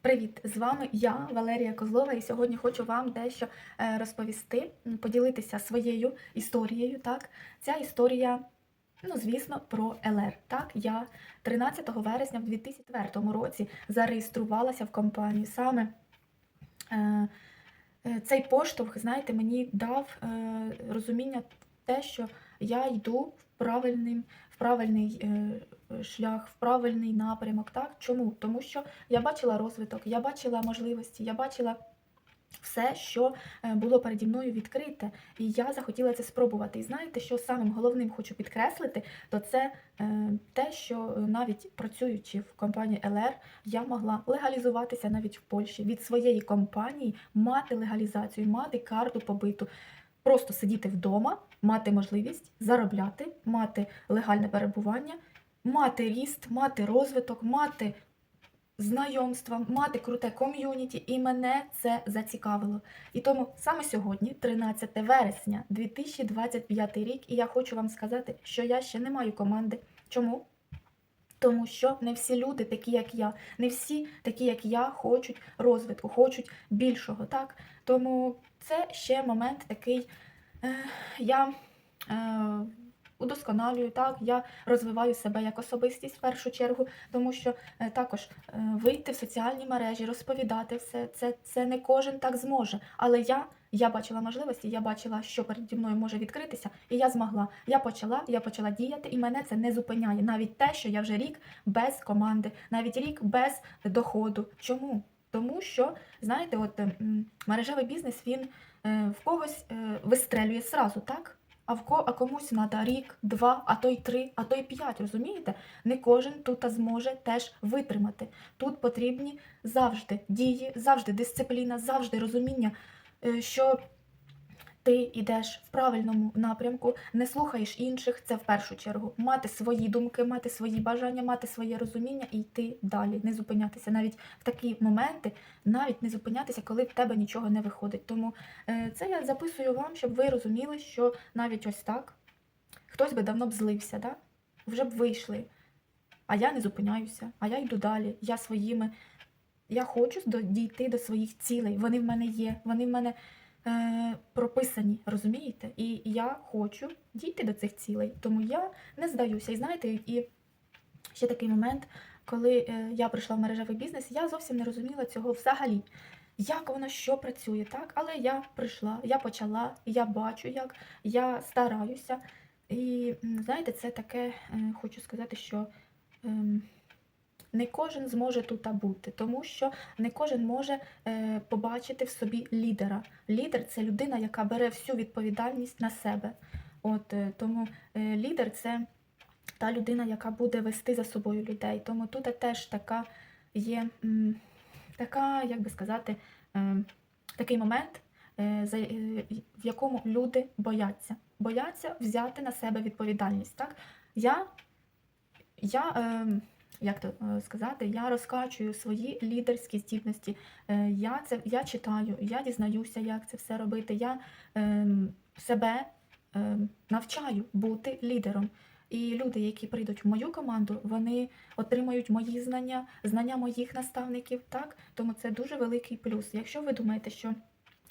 Привіт! З вами я, Валерія Козлова, і сьогодні хочу вам дещо е, розповісти, поділитися своєю історією. Так, ця історія, ну звісно, про ЛР. Так, я 13 вересня в 2004 році зареєструвалася в компанію. Саме е, е, цей поштовх, знаєте, мені дав е, розуміння те, що я йду в правильним, в правильний е, шлях, в правильний напрямок. Так? Чому? Тому що я бачила розвиток, я бачила можливості, я бачила все, що е, було переді мною відкрите, і я захотіла це спробувати. І знаєте, що самим головним хочу підкреслити, то це е, те, що навіть працюючи в компанії ЛР, я могла легалізуватися навіть в Польщі від своєї компанії, мати легалізацію, мати карту побиту. Просто сидіти вдома, мати можливість заробляти, мати легальне перебування, мати ріст, мати розвиток, мати знайомства, мати круте ком'юніті, і мене це зацікавило. І тому саме сьогодні, 13 вересня 2025 рік, і я хочу вам сказати, що я ще не маю команди. Чому? Тому що не всі люди такі, як я, не всі такі, як я, хочуть розвитку, хочуть більшого. Так? Тому це ще момент такий. Е, я е, удосконалюю, так, я розвиваю себе як особистість в першу чергу, тому що е, також е, вийти в соціальні мережі, розповідати все, це, це не кожен так зможе. Але я, я бачила можливості, я бачила, що переді мною може відкритися, і я змогла. Я почала, я почала діяти, і мене це не зупиняє. Навіть те, що я вже рік без команди, навіть рік без доходу. Чому? Тому що, знаєте, от мережевий бізнес він е, в когось вистрелює зразу, так? А в ко, а комусь треба рік, два, а то й три, а то й п'ять. Розумієте? Не кожен тут зможе теж витримати. Тут потрібні завжди дії, завжди дисципліна, завжди розуміння, е, що ти йдеш в правильному напрямку, не слухаєш інших. Це в першу чергу. Мати свої думки, мати свої бажання, мати своє розуміння і йти далі, не зупинятися. Навіть в такі моменти, навіть не зупинятися, коли в тебе нічого не виходить. Тому е, це я записую вам, щоб ви розуміли, що навіть ось так хтось би давно б злився, да? вже б вийшли. А я не зупиняюся, а я йду далі. Я своїми. Я хочу дійти до своїх цілей. Вони в мене є, вони в мене прописані, розумієте? І я хочу дійти до цих цілей. Тому я не здаюся. І знаєте, і ще такий момент, коли е, я прийшла в мережевий бізнес, я зовсім не розуміла цього взагалі. Як воно що працює, так? Але я прийшла, я почала, я бачу, як я стараюся. І знаєте, це таке, е, хочу сказати, що ем, не кожен зможе тут бути, тому що не кожен може е, побачити в собі лідера. Лідер це людина, яка бере всю відповідальність на себе. От е, тому е, лідер це та людина, яка буде вести за собою людей. Тому тут теж така є така, як би сказати, такий момент, в якому люди бояться. Бояться взяти на себе відповідальність. Так? Я, я е, як то е, сказати, я розкачую свої лідерські здібності. Е, Я, це, я читаю, я дізнаюся, як це все робити. Я е, себе е, навчаю бути лідером. І люди, які прийдуть в мою команду, вони отримають мої знання, знання моїх наставників. Так, тому це дуже великий плюс. Якщо ви думаєте, що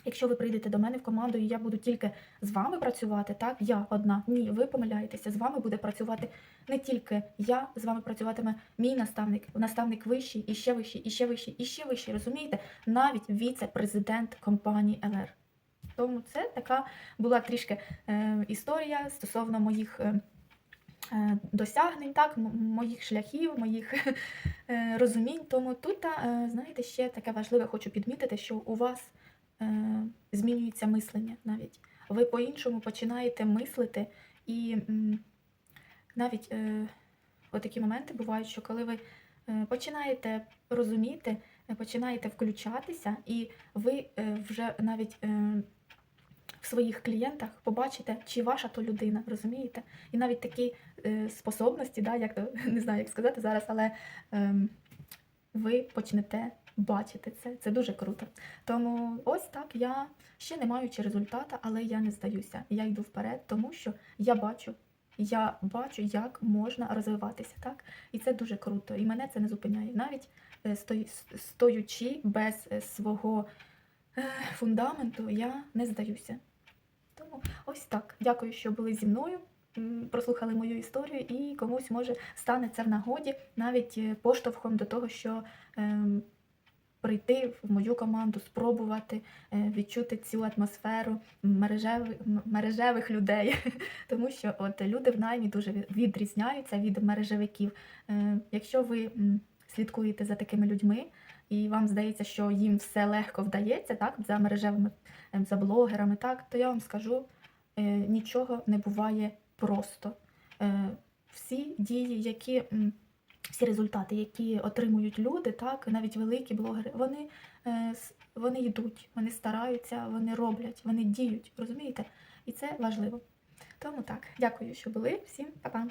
якщо ви прийдете до мене в команду, і я буду тільки з вами працювати, так я одна. Ні, ви помиляєтеся. З вами буде працювати не тільки я, з вами працюватиме мій наставник, наставник вищий, і ще вищий, і ще вищий, і ще вищий. Розумієте, навіть віце-президент компанії ЛР. Тому це така була трішки е, історія стосовно моїх. Е, е, Досягнень, так, моїх шляхів, моїх е, розумінь. Тому тут, е, знаєте, ще таке важливе хочу підмітити, що у вас змінюється мислення навіть. Ви по-іншому починаєте мислити, і навіть е, такі моменти бувають, що коли ви е, починаєте розуміти, е, починаєте включатися, і ви е, вже навіть е, в своїх клієнтах побачите, чи ваша то людина, розумієте? І навіть такі е, способності, да, як то не знаю, як сказати зараз, але ем, ви почнете бачити це. Це дуже круто. Тому ось так я ще не маючи результата, але я не здаюся. Я йду вперед, тому що я бачу. Я бачу, як можна розвиватися, так? І це дуже круто. І мене це не зупиняє. Навіть е, стоючи без е, свого е, фундаменту, я не здаюся. Тому ось так. Дякую, що були зі мною. Прослухали мою історію, і комусь може стане це в нагоді навіть е, поштовхом до того, що ем, прийти в мою команду, спробувати е, відчути цю атмосферу мережевих, мережевих людей. Тому що от люди в наймі дуже відрізняються від мережевиків. Е, Якщо ви слідкуєте за такими людьми, і вам здається, що їм все легко вдається, так, за мережевими, ем, за блогерами, так, то я вам скажу, е, нічого не буває просто. Всі дії, які всі результати, які отримують люди, так, навіть великі блогери, вони, е, вони йдуть, вони стараються, вони роблять, вони діють, розумієте? І це важливо. Тому так, дякую, що були. Всім па-па!